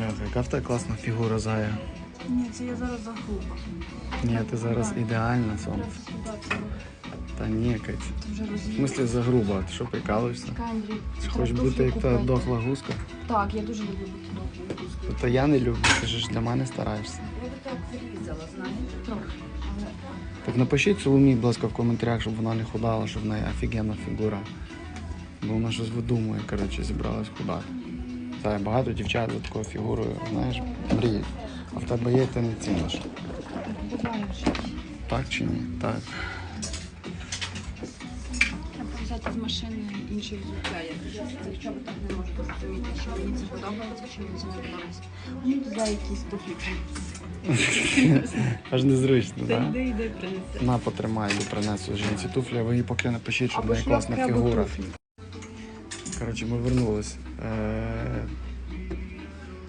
Бляха, яка в тебе класна фігура зая. Ні, це я зараз загруба. Ні, ти зараз ідеальна сонце. Та ні, Кать. Ти В смислі загруба, ти що прикалуєшся? Треба хочеш бути як та дохла гуска? Так, я дуже люблю бути дохлою. Тобто я не люблю, ти ж для мене стараєшся. Я би так зрізала, знаєте, трохи. Так напишіть Соломій, будь ласка, в коментарях, щоб вона не худала, щоб в неї офігенна фігура. Бо вона щось видумує, коротше, зібралась худати. Та багато дівчат за такою фігурою, знаєш, мріють. А в тебе є, ти не ціниш. в. Так чи ні? Так. Треба взяти з машини інші взуття. Я в цих чоботах не можу зрозуміти, що мені це подобається, що мені це не подобається. Ну, за якісь туфлі. Аж незручно, Та так? йди, йди, принеси. На, потримай, принесу жінці туфлі, а ви їй поки напишіть, що в неї класна фігура. Коротше, ми вернулись. Е,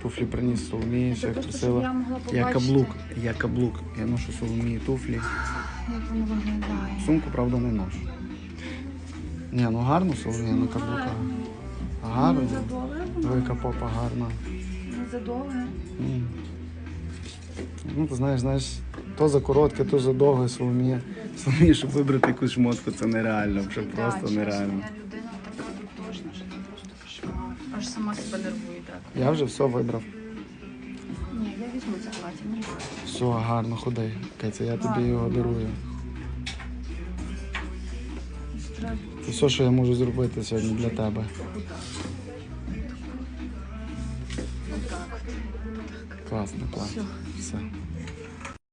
Туфлі приніс Соломії, все як я просила. Я каблук, я каблук. Я ношу Соломії туфлі. Як воно виглядає. Сумку, правда, не ношу. Ні, ну гарно Соломія на каблуках. Гарно. Не? Велика попа гарна. Не задовге. Ні. Ну, ти знаєш, знаєш, то за коротке, то за довге Соломія. Соломія, щоб вибрати якусь шмотку, це нереально, вже просто нереально. Що це просто кошмар. Аж сама себе нервую так. Я вже все вибрав. Ні, я візьму це плаття. Мені Все, гарно, ходи. Катя, я тобі його дарую. Це все, що я можу зробити сьогодні для тебе. Класно, класно. Все.